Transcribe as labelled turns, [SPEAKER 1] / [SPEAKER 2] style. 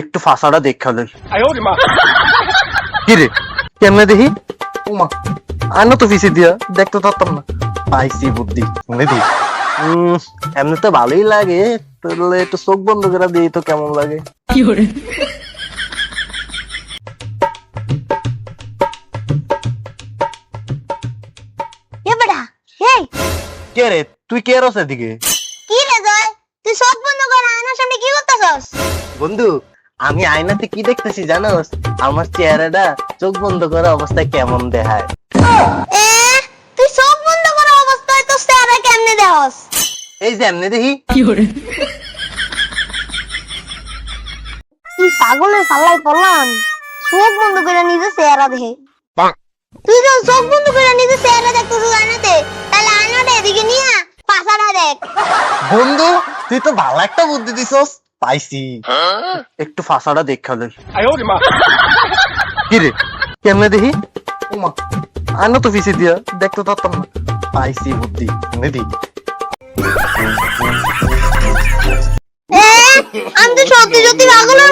[SPEAKER 1] একটু ফাঁসাটা দেখ
[SPEAKER 2] দেখা
[SPEAKER 1] কি রে? কেমনে দেখি? উমা। আনো তো ফিসি দিয়া দেখতে পারতাম না। পাইছি বুদ্ধি মনে দি। এমনি তো ভালোই লাগে তাহলে একটু চোখ বন্ধ করে দিই তো কেমন লাগে।
[SPEAKER 3] কি করে?
[SPEAKER 1] কে রে? তুই কে রস এদিকে?
[SPEAKER 3] কি রে তুই সব বন্ধ কর আমার সামনে কি করতেছস?
[SPEAKER 1] বন্ধু আমি আয়নাতে কি দেখতেছি জানোস? আমার চেহারাটা চোখ বন্ধ করা অবস্থায় কেমন দেখায়।
[SPEAKER 3] তুই সব বন্ধ করা অবস্থায় তো স্যারা কেমনে দেহস
[SPEAKER 1] এই যে এমনি দেখি।
[SPEAKER 3] কি পাগলের পাল্লাই পড়লাম? চোখ বন্ধ করে নিজে চেহারা দেখে। তুই তো চোখ বন্ধ করে নিজে চেহারা দেখতেছিস আয়নাতে তাহলে আয়নাটা এদিকে নিয়ে পাশাটা দেখ।
[SPEAKER 1] বন্ধু তুই তো ভালো একটা বুদ্ধি দিছস। পাইছি। একটু ফাঁসাটা দেখা কি রে? কেমনে দেখি? ওমা আনো তো পিছিয়ে দিয়া দেখতে তো না। পাইছি বুদ্ধি নেদি আমি তো সত্যি সত্যি পাগলের